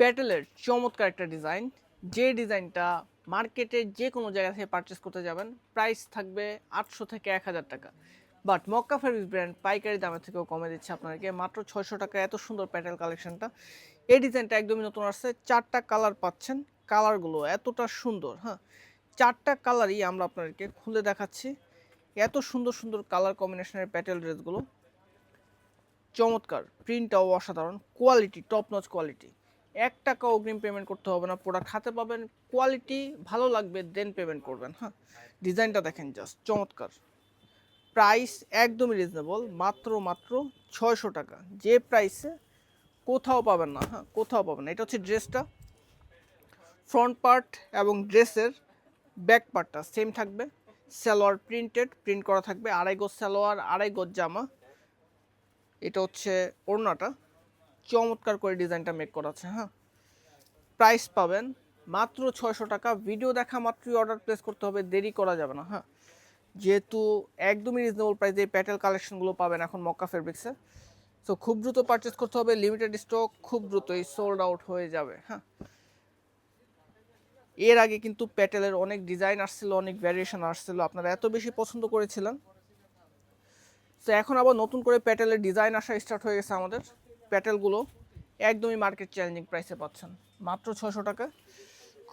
প্যাটেলের চমৎকার একটা ডিজাইন যে ডিজাইনটা মার্কেটে যে কোনো জায়গা থেকে পারচেস করতে যাবেন প্রাইস থাকবে আটশো থেকে এক হাজার টাকা। বাট মক্কা ফেব্রিক ব্র্যান্ড পাইকারি দামের থেকেও কমে দিচ্ছে আপনাদেরকে। মাত্র ছয়শো টাকা, এত সুন্দর প্যাটেল কালেকশনটা এই ডিজাইনটা একদমই নতুন আসছে। চারটা কালার পাচ্ছেন। কালারগুলো এতটা সুন্দর হ্যাঁ। চারটা কালারই আমরা আপনাদেরকে খুলে দেখাচ্ছি। এত সুন্দর সুন্দর কালার কম্বিনেশনের প্যাটেল ড্রেসগুলো চমৎকার। প্রিন্টটাও অসাধারণ। কোয়ালিটি টপ নচ কোয়ালিটি এক টাকা অগ্রিম পেমেন্ট করতে হবে না। প্রোডাক্ট হাতে পাবেন কোয়ালিটি ভালো লাগবে দেন পেমেন্ট করবেন হ্যাঁ? ডিজাইনটা দেখেন জাস্ট চমৎকার। প্রাইস একদমই রিজনেবল মাত্র মাত্র ছয়শো টাকা। যে প্রাইসে কোথাও পাবেন না হ্যাঁ? কোথাও পাবেন না। এটা হচ্ছে ড্রেসটা ফ্রন্ট পার্ট এবং ড্রেসের ব্যাক পার্টটা সেম থাকবে। সালোয়ার প্রিন্টেড প্রিন্ট করা থাকবে। আড়াই গজ সালোয়ার, আড়াই গজ জামা। এটা হচ্ছে ওড়নাটা। চমৎকার করে ডিজাইনটা মেক করা আছে হ্যাঁ। প্রাইস পাবেন মাত্র ছয়শো টাকা। ভিডিও দেখা মাত্রই অর্ডার প্লেস করতে হবে, দেরি করা যাবে না হ্যাঁ। যেহেতু একদমই রিজনেবল প্রাইসে এই প্যাটেল কালেকশনগুলো পাবেন এখন মক্কা ফেব্রিক্সে সো খুব দ্রুত পারচেস করতে হবে লিমিটেড স্টক খুব দ্রুতই সোল্ড আউট হয়ে যাবে হ্যাঁ। এর আগে কিন্তু প্যাটেলের অনেক ডিজাইন আসছিল, অনেক ভ্যারিয়েশন আসছিল। আপনারা এত বেশি পছন্দ করেছিলেন তো এখন আবার নতুন করে প্যাটেলের ডিজাইন আসা স্টার্ট হয়ে গেছে আমাদের। প্যাটেলগুলো একদমই মার্কেট চ্যালেঞ্জিং প্রাইসে পাচ্ছেন। মাত্র ছশো টাকা।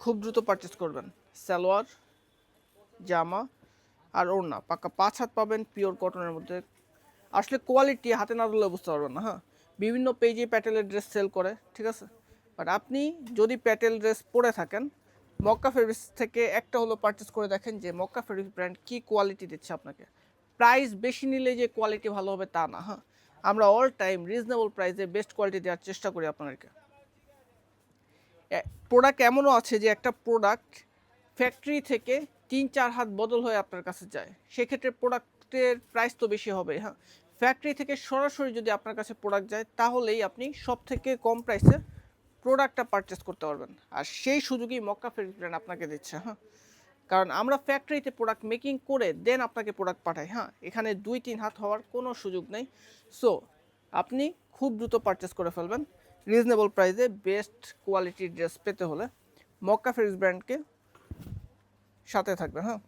খুব দ্রুত পারচেস করবেন। সালোয়ার, জামা আর ওড়না। পাক্কা পাঁচ হাত পাবেন পিওর কটনের মধ্যে। আসলে কোয়ালিটি হাতে না ধরলে বুঝতে পারবেন না হ্যাঁ? বিভিন্ন পেজে প্যাটেলের ড্রেস সেল করে, ঠিক আছে? বাট আপনি যদি প্যাটেল ড্রেস পরে থাকেন, মক্কা ফেব্রিক্স থেকে একটা হলো পারচেস করে দেখেন যে মক্কা ফেব্রিক্স ব্র্যান্ড কী কোয়ালিটি দিচ্ছে আপনাকে। প্রাইস বেশি নিলে যে কোয়ালিটি ভালো হবে তা না হ্যাঁ? আমরা অল টাইম রিজনেবল প্রাইসে বেস্ট কোয়ালিটি দেওয়ার চেষ্টা করি আপনাদেরকে। প্রোডাক্ট এমনও আছে যে একটা প্রোডাক্ট ফ্যাক্টরি থেকে তিন, চার হাত বদল হয়ে আপনার কাছে যায়। সেক্ষেত্রে প্রোডাক্টের প্রাইস তো বেশি হবে হ্যাঁ? ফ্যাক্টরি থেকে সরাসরি যদি আপনার কাছে প্রোডাক্ট যায়, তাহলেই আপনি সব থেকে কম প্রাইসে প্রোডাক্টটা পারচেস করতে পারবেন। আর সেই সুযোগই মক্কা ব্র্যান্ড আপনাকে দিচ্ছে হ্যাঁ? কারণ আমরা ফ্যাক্টরিতে প্রোডাক্ট মেকিং করে দেন আপনাকে প্রোডাক্ট পাঠাই হ্যাঁ? এখানে দুই, তিন হাত হওয়ার কোনো সুযোগ নেই। সো আপনি খুব দ্রুত পারচেস করে ফেলবেন। রিজনেবল প্রাইসে বেস্ট কোয়ালিটির ড্রেস পেতে হলে মক্কা ফেরিস ব্র্যান্ডকে সাথে থাকবে হ্যাঁ?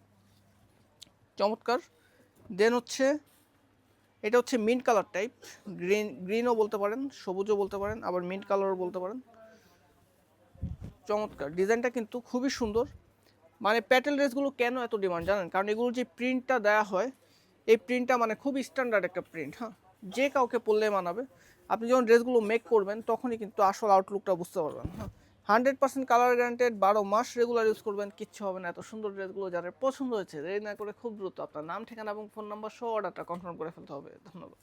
চমৎকার। দেন হচ্ছে, এটা হচ্ছে মিন্ট কালার টাইপ গ্রিন গ্রিনও বলতে পারেন, সবুজও বলতে পারেন, আবার মিন্ট কালারও বলতে পারেন। চমৎকার। ডিজাইনটা কিন্তু খুবই সুন্দর। মানে প্যাটেল ড্রেসগুলো কেন এত ডিমান্ড জানেন? কারণ এগুলো যে প্রিন্টটা দেওয়া হয়, এই প্রিন্টটা মানে খুবই স্ট্যান্ডার্ড একটা প্রিন্ট হ্যাঁ? যে কাউকে পরলে মানাবে। আপনি যখন ড্রেসগুলো মেক করবেন, তখনই কিন্তু আসল আউটলুকটা বুঝতে পারবেন হ্যাঁ? হান্ড্রেড পার্সেন্ট কালার গ্যারান্টেড বারো মাস রেগুলার ইউজ করবেন, কিচ্ছু হবে না। এত সুন্দর ড্রেসগুলো যাদের পছন্দ হয়েছে, দেরি না করে খুব দ্রুত আপনার নাম, ঠিকানা এবং ফোন নাম্বার সহ অর্ডারটা কনফার্ম করে ফেলতে হবে। ধন্যবাদ।